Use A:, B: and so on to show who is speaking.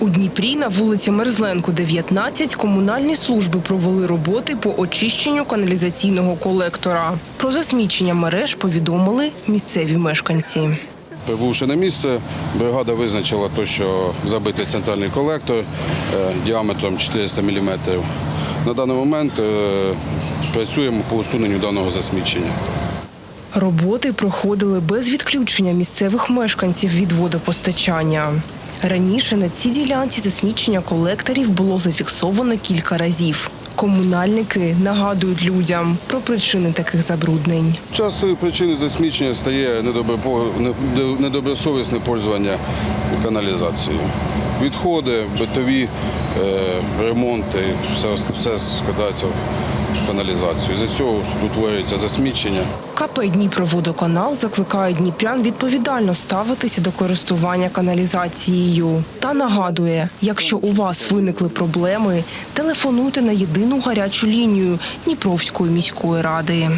A: У Дніпрі на вулиці Мерзленко, 19, комунальні служби провели роботи по очищенню каналізаційного колектора. Про засмічення мереж повідомили місцеві мешканці.
B: Прибувши на місце, бригада визначила те, що забитий центральний колектор е, діаметром 400 мм. На даний момент е, працюємо по усуненню даного засмічення.
A: Роботи проходили без відключення місцевих мешканців від водопостачання. Раніше на цій ділянці засмічення колекторів було зафіксовано кілька разів. Комунальники нагадують людям про причини таких забруднень.
B: Частою причиною засмічення стає недобросовісне пользування каналізацією. Відходи, битові е, ремонти, все, все складається в каналізацію. За цього утворюється засмічення.
A: КП Дніпроводоканал закликає дніпрян відповідально ставитися до користування каналізацією. Та нагадує, якщо у вас виникли проблеми, телефонуйте на єдину гарячу лінію Дніпровської міської ради.